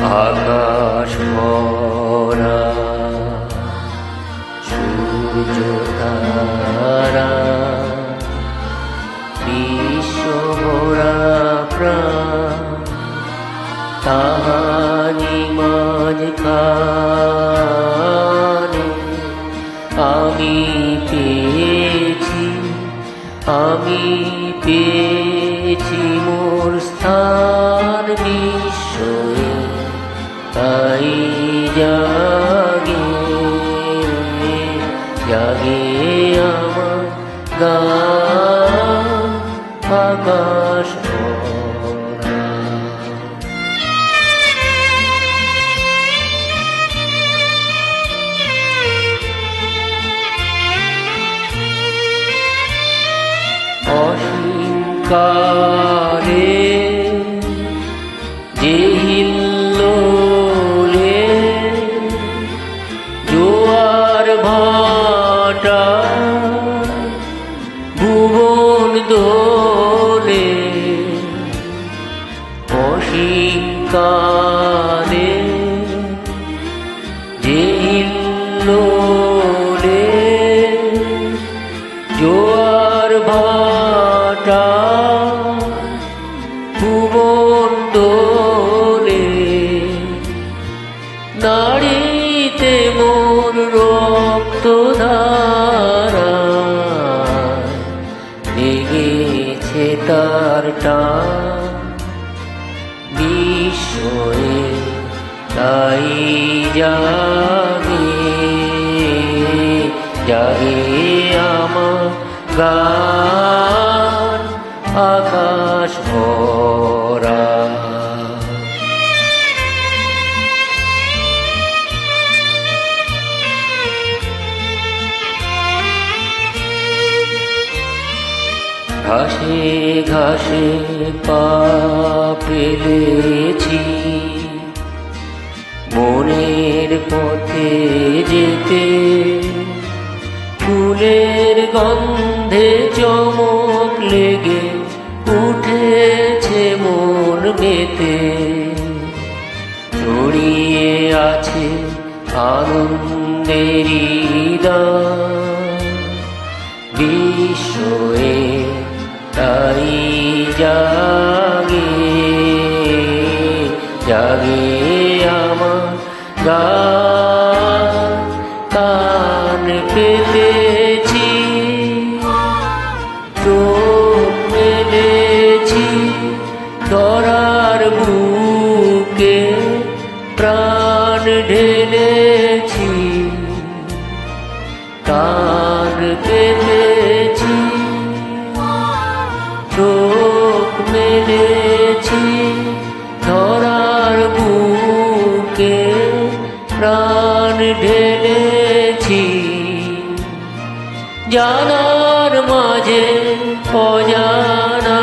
আকাশ সূর্য তারা মাঝখানে আমি পেয়েছি আমি পেয়েছি মোর স্থান তাই জাগে জাগে আমার গান আকাশ ভরা। অসীমকালে ভাটা ভুবন দোলে অসীমকালে তার টান তাই জাগে। জাগে আমার গান আকাশ ভরা ঘাসে ঘাসে পা ফেলেছি। মনের পথে যেতে ফুলের গন্ধে চমক লেগে উঠেছে মন মেতে। ছড়িয়ে আছে আনন্দেরই দান বিশ্বয়ে তাই জাগে জাগে আমার গান কান পেতেছি, চোখ মেলেছি ধরার বুকে, প্রাণ ঢেলেছি, কান পেতেছি ঢেলেছি জানার মাঝে অজানা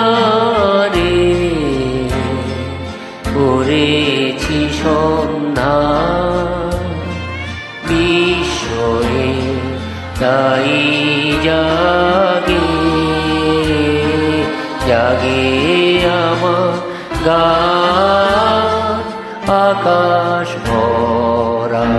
করেছি সন্ধ্যা। বিষয়ে তাই জাগে জাগে আমার গা আকাশ ভরা।